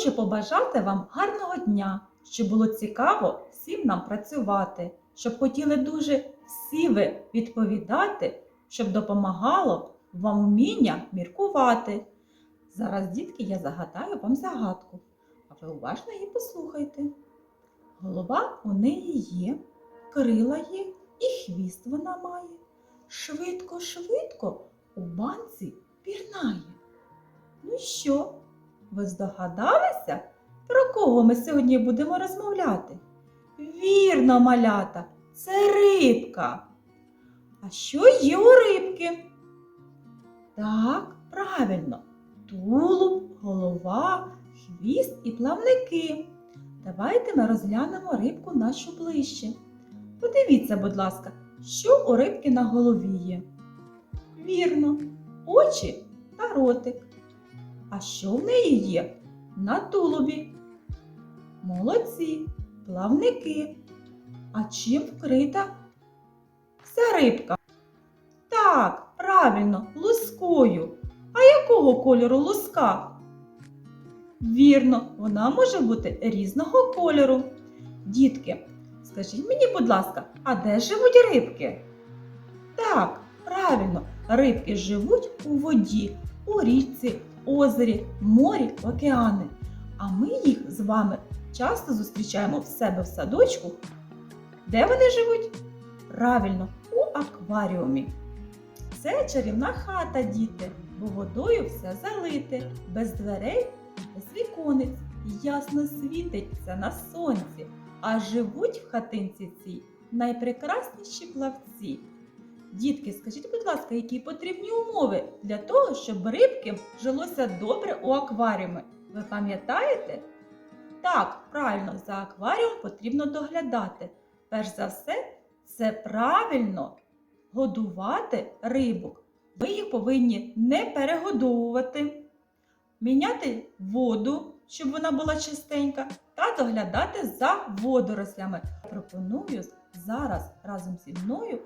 Хочу побажати вам гарного дня, щоб було цікаво всім нам працювати, щоб хотіли дуже всі ви відповідати, щоб допомагало вам вміння міркувати. Зараз, дітки, я загадаю вам загадку, а ви уважно її послухайте. Голова у неї є, крила є і хвіст вона має. Швидко, швидко у банці пірнає. Ну що, ви здогадалися, про кого ми сьогодні будемо розмовляти? Вірно, малята, це рибка. А що є у рибки? Так, правильно, тулуб, голова, хвіст і плавники. Давайте ми розглянемо рибку нашу ближче. Подивіться, будь ласка, що у рибки на голові є. Вірно, очі та ротик. А що в неї є на тулубі? Молодці, плавники. А чим вкрита ця рибка? Так, правильно, лускою. А якого кольору луска? Вірно, вона може бути різного кольору. Дітки, скажіть мені, будь ласка, а де живуть рибки? Так, правильно, рибки живуть у воді, у річці, озері, морі, океани. А ми їх з вами часто зустрічаємо в себе в садочку. Де вони живуть? Правильно, у акваріумі. Це чарівна хата, діти, бо водою все залите, без дверей, без віконець. Ясно світиться на сонці, а живуть в хатинці цій найпрекрасніші плавці. Дітки, скажіть, будь ласка, які потрібні умови для того, щоб рибки жилося добре у акваріумі? Ви пам'ятаєте? Так, правильно, за акваріум потрібно доглядати. Перш за все, це правильно годувати рибок. Ви їх повинні не перегодовувати, міняти воду, щоб вона була чистенька, та доглядати за водорослями. Пропоную зараз разом зі мною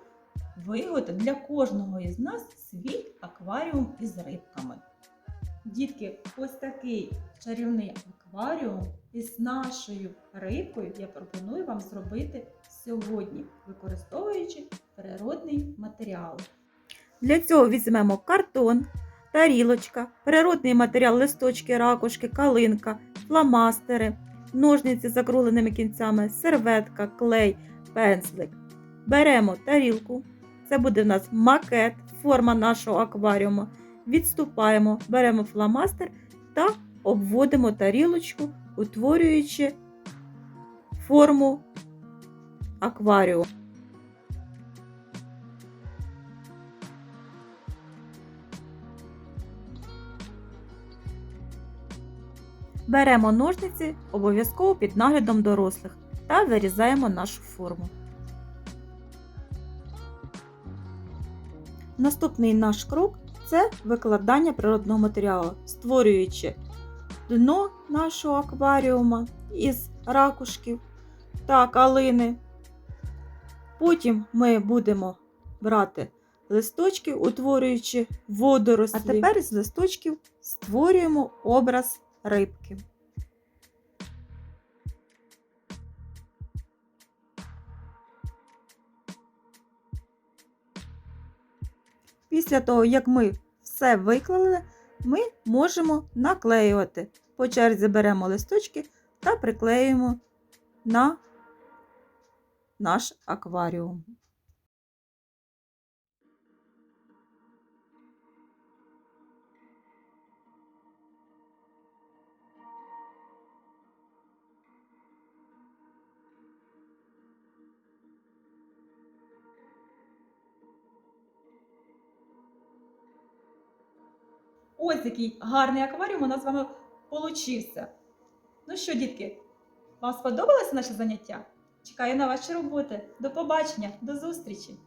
виготовити для кожного із нас свій акваріум із рибками. Дітки, ось такий чарівний акваріум із нашою рибкою я пропоную вам зробити сьогодні, використовуючи природний матеріал. Для цього візьмемо картон, тарілочка, природний матеріал, листочки, ракушки, калинка, фломастери, ножниці з закругленими кінцями, серветка, клей, пензлик. Беремо тарілку, це буде в нас макет, форма нашого акваріуму. Відступаємо, беремо фломастер та обводимо тарілочку, утворюючи форму акваріуму. Беремо ножниці обов'язково під наглядом дорослих та вирізаємо нашу форму. Наступний наш крок це викладання природного матеріалу, створюючи дно нашого акваріума із ракушків та калини. Потім ми будемо брати листочки, утворюючи водорослі. А тепер з листочків створюємо образ рибки. Після того, як ми все виклали, ми можемо наклеювати. По черзі беремо листочки та приклеюємо на наш акваріум. Ось який гарний акваріум у нас з вами получився. Ну що, дітки, вам сподобалося наше заняття? Чекаю на ваші роботи. До побачення, до зустрічі!